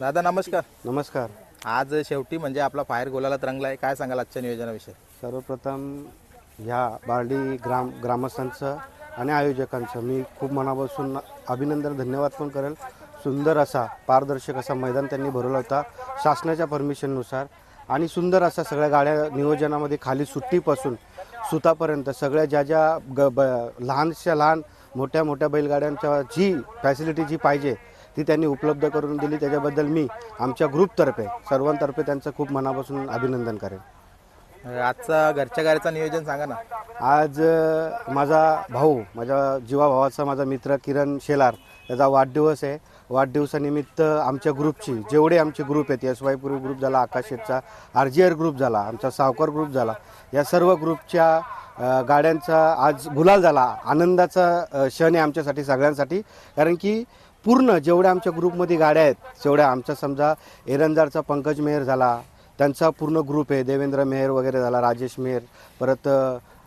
दादा नमस्कार. नमस्कार. आज शेवटी म्हणजे आपला फायर गोलाला रंगला आहे काय सांगाल आजच्या नियोजनाविषयी? सर्वप्रथम ह्या बार्डी ग्राम ग्रामस्थांचं आणि आयोजकांचं मी खूप मनापासून अभिनंदन धन्यवाद पण करेल. सुंदर असा पारदर्शक असा मैदान त्यांनी भरवला होता शासनाच्या परमिशननुसार. आणि सुंदर असा सगळ्या गाड्या नियोजनामध्ये खाली सुट्टीपासून सुतापर्यंत सगळ्या ज्या ज्या ग ब लहानशा लहान मोठ्या मोठ्या बैलगाड्यांच्या जी फॅसिलिटी जी पाहिजे ती त्यांनी उपलब्ध करून दिली. त्याच्याबद्दल मी आमच्या ग्रुपतर्फे सर्वांतर्फे त्यांचं खूप मनापासून अभिनंदन करेन. आजचा घरच्या गाडीचं नियोजन सांगा ना. आज माझा भाऊ माझ्या जीवा भावाचा माझा मित्र किरण शेलार त्याचा वाढदिवस आहे. वाढदिवसानिमित्त आमच्या ग्रुपची जेवढे आमचे ग्रुप आहेत एस वाय पुरी ग्रुप झाला आकाशेटचा आर जी आर ग्रुप झाला आमचा सावकर ग्रुप झाला या सर्व ग्रुपच्या गाड्यांचा आज गुलाल झाला. आनंदाचा क्षण आहे आमच्यासाठी सगळ्यांसाठी. कारण की पूर्ण जेवढ्या आमच्या ग्रुपमध्ये गाड्या आहेत तेवढ्या आमचा समजा एरंजारचा पंकज मेहर झाला त्यांचा पूर्ण ग्रुप आहे देवेंद्र मेहर वगैरे झाला राजेश मेहर परत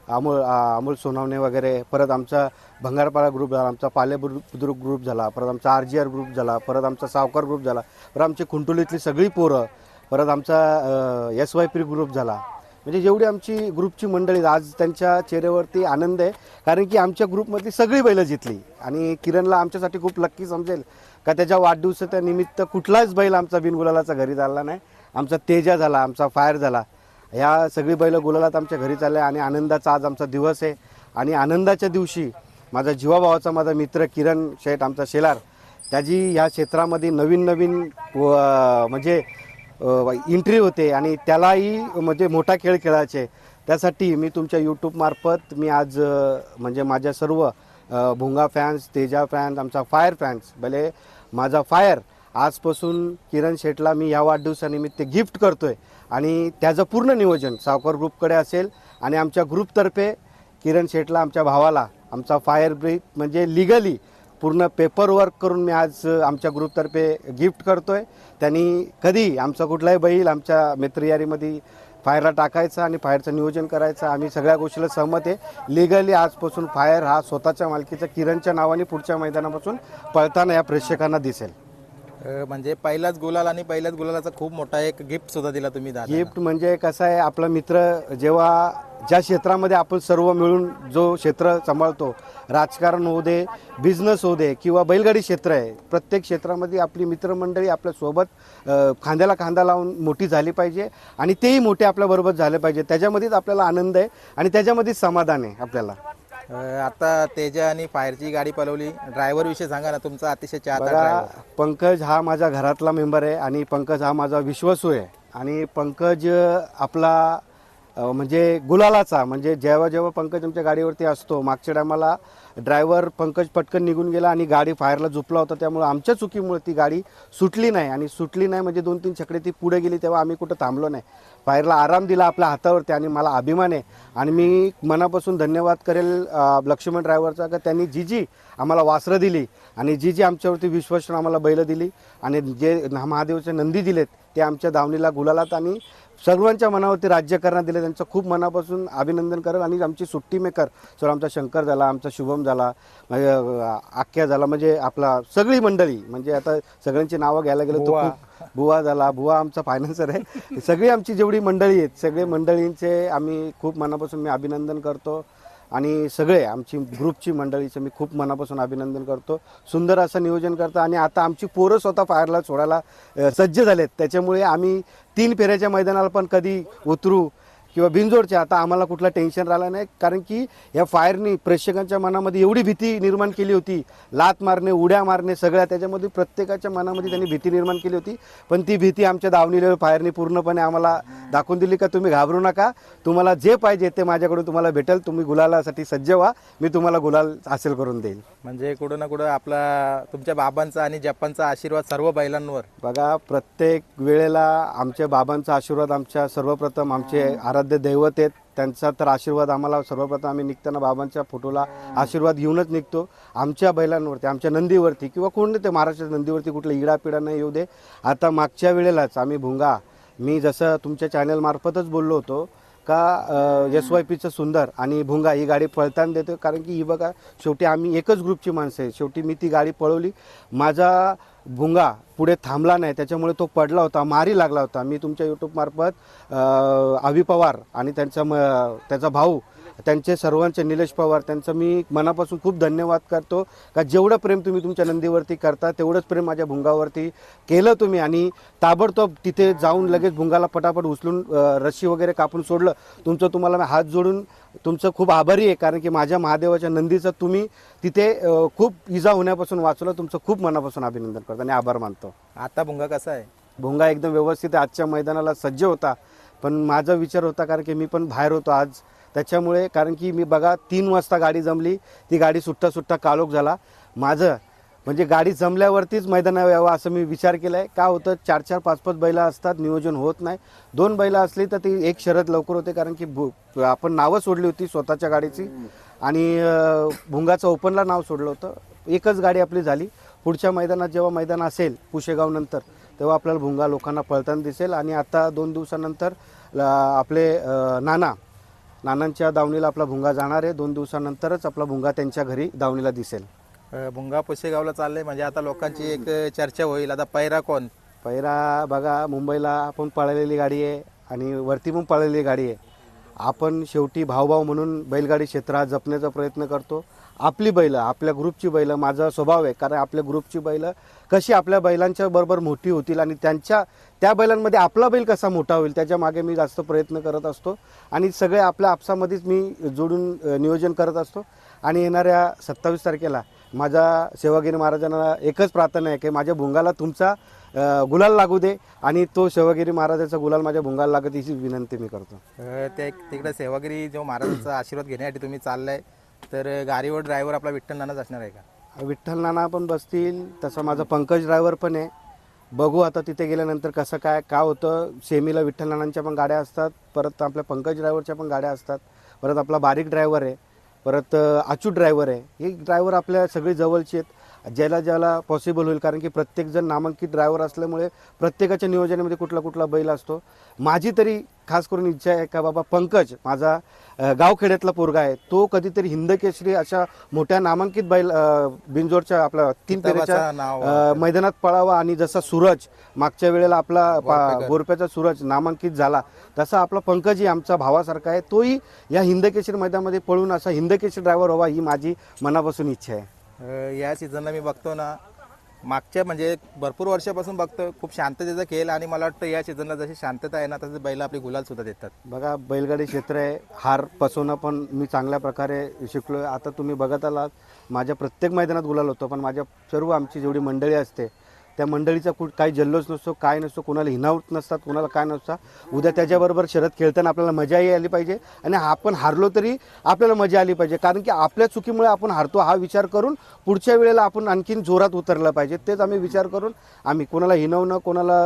अमोल अमोल सोनावणे वगैरे परत आमचा भंगारपाडा ग्रुप झाला आमचा पाले बुद्रुक ग्रुप झाला परत आमचा आर जी आर ग्रुप झाला परत आमचा सावकार ग्रुप झाला परत आमची खुंटोलीतली सगळी पोरं परत आमचा एस वाय पी ग्रुप झाला. म्हणजे जेवढी आमची ग्रुपची मंडळी आज त्यांच्या चेहऱ्यावरती आनंद आहे. कारण की आमच्या ग्रुपमधली सगळी बैलं जितली. आणि किरणला आमच्यासाठी खूप लक्की समजेल का त्याच्या वाढदिवसाच्या निमित्त कुठलाच बैल आमचा बिनगुलालाचा घरी चालला नाही. आमचा तेजा झाला आमचा फायर झाला. ह्या सगळी बैलं गुलालात आमच्या घरी चालले आणि आनंदाचा आज आमचा दिवस आहे. आणि आनंदाच्या दिवशी माझा जीवाभावाचा माझा मित्र किरण शेठ आमचा शेलार त्याची ह्या क्षेत्रामध्ये नवीन नवीन व- म्हणजे एंट्री होते आणि त्यालाही म्हणजे मोठा खेळ खेळायचे. त्यासाठी मी तुमच्या यूट्यूबमार्फत मी आज म्हणजे माझ्या सर्व भुंगा फॅन्स तेजा फॅन्स आमचा फायर फॅन्स भले माझा फायर आजपासून किरण शेटला मी या वाढदिवसानिमित्त गिफ्ट करतोय. आणि त्याचं पूर्ण नियोजन सावकर ग्रुपकडे असेल आणि आमच्या ग्रुपतर्फे किरण शेटला आमच्या भावाला आमचा फायर ब्रिक म्हणजे लिगली पूर्ण पेपर वर्क करून मी आज आमच्या ग्रुपतर्फे गिफ्ट करतोय. त्यांनी कधी आमचा कुठलाही बैल आमच्या मित्रयारीमध्ये फायरला टाकायचा आणि फायरचं नियोजन करायचं आम्ही सगळ्या गोष्टीला सहमत आहे. लिगली आजपासून फायर हा स्वतःच्या मालकीचा किरणच्या नावाने पुढच्या मैदानापासून पळताना या प्रेक्षकांना दिसेल. म्हणजे पहिलाच गुलाल आणि पहिल्याच गुलालाचा खूप मोठा एक गिफ्ट सुद्धा दिला तुम्ही गिफ्ट म्हणजे कसं आहे आपला मित्र जेव्हा ज्या क्षेत्रामध्ये आपण सर्व मिळून जो क्षेत्र सांभाळतो राजकारण होऊ दे बिझनेस होऊ दे किंवा बैलगाडी क्षेत्र आहे प्रत्येक क्षेत्रामध्ये आपली मित्रमंडळी आपल्यासोबत खांद्याला खांदा लावून मोठी झाली पाहिजे आणि तेही मोठे आपल्याबरोबर झाले पाहिजे. त्याच्यामध्येच आपल्याला आनंद आहे आणि त्याच्यामध्येच समाधान आहे आपल्याला. आता तेजा आणि फायरची गाडी पळवली ड्रायव्हर विषयी सांगा ना तुमचा अतिशय driver. पंकज हा माझा घरातला मेंबर आहे आणि पंकज हा माझा विश्वासू आहे. आणि पंकज आपला म्हणजे गुलालाचा म्हणजे जेव्हा जेव्हा पंकज आमच्या गाडीवरती असतो मागच्या टायमाला ड्रायव्हर पंकज पटकन निघून गेला आणि गाडी फायरला झुपला होता त्यामुळे आमच्या चुकीमुळे ती गाडी सुटली नाही. आणि सुटली नाही म्हणजे दोन तीन छकडे ती पुढे गेली तेव्हा आम्ही कुठं थांबलो नाही. फायरला आराम दिला आपल्या हातावरती आणि मला अभिमान आहे. आणि मी मनापासून धन्यवाद करेल लक्ष्मण ड्रायव्हरचा का त्यांनी जी जी आम्हाला वासरं दिली आणि जी जी आमच्यावरती विश्वास ठेवून आम्हाला बैलं दिली आणि जे महादेवचे नंदी दिलेत ते आमच्या दावणीला गुलालात आणि सर्वांच्या मनावरती राज्य करण्यात दिले. त्यांचं खूप मनापासून अभिनंदन करेल आणि आमची सुट्टी मेकर सर आमचा शंकर झाला आमचा शुभम झाला म्हणजे आख्या झाला म्हणजे आपला सगळी मंडळी म्हणजे आता सगळ्यांची नावं घ्यायला गेलं तर. खूप बुवा झाला बुवा आमचा फायनान्सर आहे. सगळी आमची जेवढी मंडळी आहेत सगळे मंडळींचे आम्ही खूप मनापासून मी अभिनंदन करतो. आणि सगळे आमची ग्रुपची मंडळीचं मी खूप मनापासून अभिनंदन करतो. सुंदर असं नियोजन करतं आणि आता आमची पोरं स्वतः फायरला सोडायला सज्ज झालेत. त्याच्यामुळे आम्ही तीन फेऱ्याच्या मैदानाला पण कधी उतरू किंवा बिनजोडचे आता आम्हाला कुठला टेन्शन राहिलं नाही. कारण की या फायरनी प्रेक्षकांच्या मनामध्ये एवढी भीती निर्माण केली होती. लात मारणे उड्या मारणे सगळ्या त्याच्यामध्ये प्रत्येकाच्या मनामध्ये त्यांनी भीती निर्माण केली होती. पण ती भीती आमच्या दावणीला फायरनी पूर्णपणे आम्हाला दाखवून दिली का तुम्ही घाबरू नका. तुम्हाला जे पाहिजे ते माझ्याकडून तुम्हाला भेटेल. तुम्ही गुलालासाठी सज्ज व्हा. मी तुम्हाला गुलाल हासिल करून देईल. म्हणजे कुठं ना कुठं आपला तुमच्या बाबांचा आणि जपानचा आशीर्वाद सर्व बैलांवर. बघा प्रत्येक वेळेला आमच्या बाबांचा आशीर्वाद आमच्या सर्वप्रथम आमचे आराध्य दैवत आहेत. त्यांचा तर आशीर्वाद आम्हाला सर्वप्रथम आम्ही निघताना बाबांच्या फोटोला आशीर्वाद घेऊनच निघतो. आमच्या बैलांवरती आमच्या नंदीवरती किंवा कोण ते महाराष्ट्राच्या नंदीवरती कुठलं इडापिडा नाही येऊ दे. आता मागच्या वेळेलाच आम्ही भुंगा मी जसं तुमच्या चॅनलमार्फतच बोललो होतो का एस वाय पीचं सुंदर आणि भुंगा ही गाडी पळताना देतो कारण की ही बघा शेवटी आम्ही एकच ग्रुपची माणसं आहे. शेवटी मी ती गाडी पळवली. माझा भुंगा पुढे थांबला नाही. त्याच्यामुळे तो पडला होता मारी लागला होता. मी तुमच्या यूट्यूबमार्फत अभि पवार आणि त्यांचा म त्याचा भाऊ त्यांचे सर्वांचे निलेश पवार त्यांचं मी मनापासून खूप धन्यवाद करतो. का जेवढं प्रेम तुम्ही तुमच्या नंदीवरती करता तेवढंच प्रेम माझ्या भुंगावरती केलं तुम्ही. आणि ताबडतोब तिथे जाऊन लगेच भुंगाला पटापट उचलून रस्सी वगैरे कापून सोडलं. तुमचं तुम्हाला मी हात जोडून तुमचं खूप आभारी आहे कारण की माझ्या महादेवाच्या नंदीचं तुम्ही तिथे खूप इजा होण्यापासून वाचलं तुमचं खूप मनापासून अभिनंदन करतो आणि आभार मानतो. आता भुंगा कसा आहे? भोंगा एकदम व्यवस्थित. आजच्या मैदानाला सज्ज होता. पण माझा विचार होता कारण की मी पण बाहेर होतो. आज त्याच्यामुळे कारण की मी बघा तीन वाजता गाडी जमली. ती गाडी सुट्टा सुट्टा कालोख झाला. माझं म्हणजे गाडी जमल्यावरतीच मैदानावर यावं असं मी विचार केला आहे का होतं? चार चार पाच पाच बैला असतात नियोजन होत नाही. दोन बैला असली तर ती एक शरद लवकर होते कारण की भु- आपण नावं सोडली होती स्वतःच्या गाडीची. आणि भुंगाचं ओपनला नाव सोडलं होतं. एकच गाडी आपली झाली. पुढच्या मैदानात जेव्हा मैदान असेल पुशेगाव नंतर तेव्हा आपल्याला भुंगा लोकांना पळताना दिसेल. आणि आता दोन दिवसानंतर ल- आपले नाना नानांच्या दावणीला आपला भुंगा जाणार आहे. दोन दिवसानंतरच आपला भुंगा त्यांच्या घरी दावणीला दिसेल. अ, भुंगा पुशेगावला चाललंय. म्हणजे आता लोकांची एक चर्चा होईल. आता पैरा कोण? पहिला बघा मुंबईला आपण पळलेली गाडी आहे आणि वरती पण पळलेली गाडी आहे. आपण शेवटी भावभाव म्हणून बैलगाडी क्षेत्रात जपण्याचा प्रयत्न करतो. आपली बैलं आपल्या ग्रुपची बैलं माझा स्वभाव आहे. कारण आपल्या ग्रुपची बैलं कशी आपल्या बैलांच्या बरोबर मोठी होतील आणि त्यांच्या त्या बैलांमध्ये आपला बैल कसा मोठा होईल त्याच्यामागे मी जास्त प्रयत्न करत असतो. आणि सगळे आपल्या आपसामध्येच मी जोडून नियोजन करत असतो. आणि येणाऱ्या सत्तावीस तारखेला माझ्या सेवागिरी महाराजांना एकच प्रार्थना आहे की माझ्या भुंगाला तुमचा गुलाल लागू दे आणि तो सेवागिरी महाराजाचा गुलाल माझ्या भुंगाला लागत याची विनंती मी करतो. ते तिकडे सेवागिरी जो महाराजांचा आशीर्वाद घेण्यासाठी तुम्ही चाललाय तर गाडीवर ड्रायव्हर आपला विठ्ठल नानाच असणार आहे का? विठ्ठल नाना पण बसतील तसं माझा पंकज ड्रायव्हर पण आहे. बघू आता तिथे गेल्यानंतर कसं काय का होतं. सेमीला विठ्ठल नानांच्या पण गाड्या असतात परत आपल्या पंकज ड्रायव्हरच्या पण गाड्या असतात परत आपला बारीक ड्रायव्हर आहे परत अचूट ड्रायव्हर आहे. हे ड्रायव्हर आपल्या सगळी जवळचे आहेत. ज्याला ज्याला पॉसिबल होईल. कारण की प्रत्येकजण नामांकित ड्रायव्हर असल्यामुळे प्रत्येकाच्या नियोजनामध्ये कुठला कुठला बैल असतो. माझी तरी खास करून इच्छा आहे का बाबा पंकज माझा गावखेड्यातला पोरगा आहे. तो कधीतरी हिंद केसरी अशा मोठ्या नामांकित बैल बिंजोरच्या आपल्या तीन पेरेच्या मैदानात पळावा आणि जसा सूरज मागच्या वेळेला आपला. गोरप्याचा सूरज नामांकित झाला तसा आपला पंकजही आमचा भावासारखा आहे. तोही या हिंदकेसरी मैदानामध्ये पळून असा हिंदकेसरी ड्रायव्हर व्हावा ही माझी मनापासून इच्छा आहे. या सीझनला मी बघतो ना मागच्या म्हणजे भरपूर वर्षापासून बघतो खूप शांततेचा खेळ आणि मला वाटतं या सीझनला जशी शांतता आहे ना तसे बैल आपली गुलाल सुद्धा देतात. बघा बैलगाडी क्षेत्र आहे हार पसवणं पण मी चांगल्या प्रकारे शिकलो आहे आता तुम्ही बघत आलात माझ्या प्रत्येक मैदानात गुलाल होतो पण माझ्या सर्व आमची जेवढी मंडळी असते त्या मंडळीचा कुठ काही जल्लोष नसतो काय नसतो कोणाला हिनावत नसतात कोणाला काय नसतं. उद्या त्याच्याबरोबर शरद खेळताना आपल्याला मजाही आली पाहिजे आणि आपण हारलो तरी आपल्याला मजा आली पाहिजे. कारण की आपल्या चुकीमुळे आपण हारतो हा विचार करून पुढच्या वेळेला आपण आणखीन जोरात उतरलं पाहिजे. तेच आम्ही विचार करून आम्ही कोणाला हिनवणं कोणाला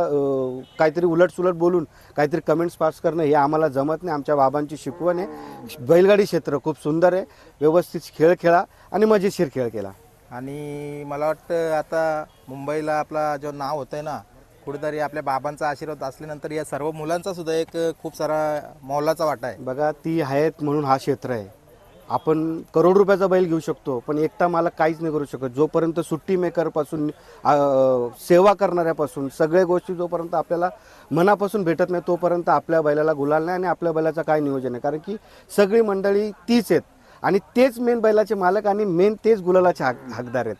काहीतरी उलटसुलट बोलून काहीतरी कमेंट्स पास करणं हे आम्हाला जमत नाही. आमच्या बाबांची शिकवण आहे. बैलगाडी क्षेत्र खूप सुंदर आहे. व्यवस्थित खेळ खेळा आणि मजेशीर खेळ केला. आणि मला वाटतं आता मुंबईला आपला जो नाव होतंय ना कुठेतरी आपल्या बाबांचा आशीर्वाद असल्यानंतर या सर्व मुलांचा सुद्धा एक खूप सारा मोलाचा वाटा आहे. बघा ती आहेत म्हणून हा क्षेत्र आहे. आपण करोड रुपयाचा बैल घेऊ शकतो पण एकटा मला काहीच नाही करू शकत. जोपर्यंत सुट्टी मेकरपासून सेवा करणाऱ्यापासून सगळ्या गोष्टी जोपर्यंत आपल्याला मनापासून भेटत नाही तोपर्यंत आपल्या बैलाला गुलाल नाही आणि आपल्या बैलाचं काय नियोजन आहे. कारण की सगळी मंडळी तीच आहेत. आणि तेच मेन बैलाचे मालक आणि मेन तेच गुलालाचे हक हकदार आहेत.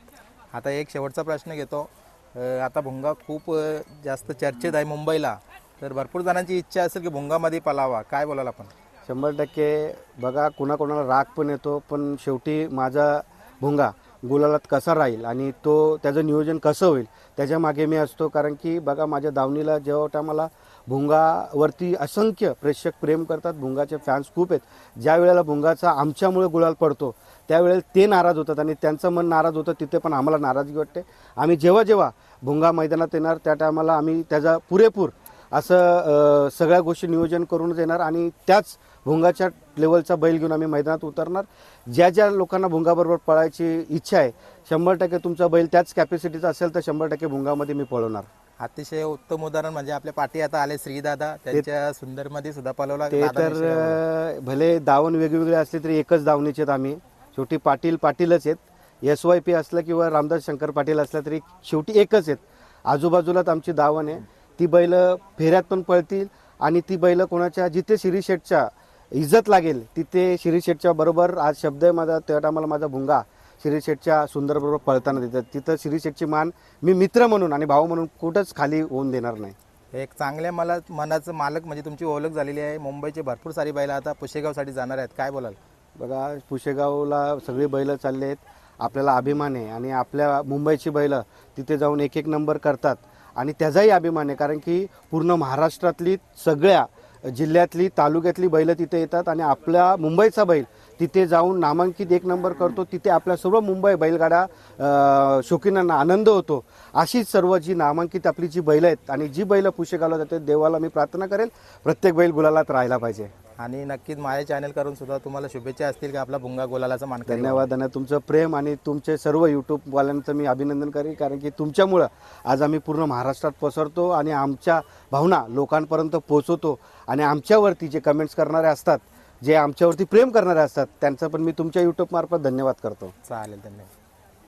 आता एक शेवटचा प्रश्न घेतो. अ, आता भुंगा खूप अ, जास्त चर्चेत आहे मुंबईला. तर भरपूर जणांची इच्छा असेल की भुंगामध्ये पलावा. काय बोलाल आपण? शंभर टक्के बघा कोणाकोणाला राग पण येतो पण शेवटी माझा भुंगा गुलालात कसा राहील आणि तो त्याचं नियोजन कसं होईल त्याच्यामागे मी असतो. कारण की बघा माझ्या दावणीला जेव्हा टायमाला भुंगावरती असंख्य प्रेक्षक प्रेम करतात. भुंगाचे फॅन्स खूप आहेत. ज्या वेळेला भुंगाचा आमच्यामुळे गुलाल पडतो त्यावेळेला ते नाराज होतात आणि त्यांचं मन नाराज होतं तिथे पण आम्हाला नाराजगी वाटते. आम्ही जेव्हा जेव्हा भुंगा मैदानात येणार त्या टायमाला आम्ही त्याचा पुरेपूर असं सगळ्या गोष्टी नियोजन करूनच येणार आणि त्याच भुंगाच्या लेवलचा बैल घेऊन आम्ही मैदानात उतरणार. ज्या ज्या लोकांना भुंगाबरोबर पळायची इच्छा आहे शंभर टक्के तुमचा बैल त्याच कॅपॅसिटीचा असेल तर शंभर टक्के भुंगामध्ये मी पळवणार. अतिशय उत्तम उदाहरण म्हणजे आपल्या पाठी आता आले श्रीदादा त्यांच्या सुंदरमध्ये सुद्धा पलवला ते दादा तर भले दावण वेगवेगळे असले तरी एकच दावणीचे आहेत आम्ही. शेवटी पाटील पाटीलच आहेत. एस वाय पी असलं किंवा रामदास शंकर पाटील असलं तरी शेवटी एकच आहेत. आजूबाजूलाच आमची दावण आहे. ती बैल फेऱ्यात पण पळतील आणि ती बैल कोणाच्या जिथे शिरीशेठच्या इज्जत लागेल तिथे शिरीशेठच्या बरोबर आज शब्द आहे माझा त्या टायमाला माझा भुंगा. शिरीशेठच्या सुंदर बरोबर पळताना देतात. तिथं शिरीशेठची मान मी मित्र म्हणून आणि भाऊ म्हणून कुठंच खाली होऊन देणार नाही. एक चांगल्या मला मनाचं मालक म्हणजे तुमची ओळख झालेली आहे. मुंबईची भरपूर सारी बैल आता पुशेगावसाठी जाणार आहेत. काय बोलाल? बघा पुशेगावला सगळी बैलं चालले आहेत. आपल्याला अभिमान आहे आणि आपल्या मुंबईची बैलं तिथे जाऊन एक एक नंबर करतात. आणि त्याचाही अभिमान आहे कारण की पूर्ण महाराष्ट्रातली सगळ्या जिल्ह्यातली तालुक्यातली बैलं तिथे येतात आणि आपल्या मुंबईचा बैल तिथे जाऊन नामांकित एक नंबर करतो. तिथे आपल्या सर्व मुंबई बैलगाड्या अं, शौकीनांना आनंद होतो. अशीच सर्व जी नामांकित आपली जी बैलं आहेत आणि जी बैलं पुशेगावला जाते देवाला मी प्रार्थना करेल प्रत्येक बैल गुलालात राहायला पाहिजे. आणि नक्कीच माझ्या चॅनल करून सुद्धा तुम्हाला शुभेच्छा असतील की आपला भुंगा गोलालाचा मान. धन्यवाद आणि तुमचं प्रेम आणि तुमचे सर्व यूट्यूबवाल्यांचं मी अभिनंदन करेन कारण की तुमच्यामुळं आज आम्ही पूर्ण महाराष्ट्रात पसरतो आणि आमच्या भावना लोकांपर्यंत पोचवतो आणि आमच्यावरती जे कमेंट्स करणारे असतात जे आमच्यावरती प्रेम करणारे असतात त्यांचं पण मी तुमच्या यूट्यूबमार्फत धन्यवाद करतो. चालेल धन्यवाद.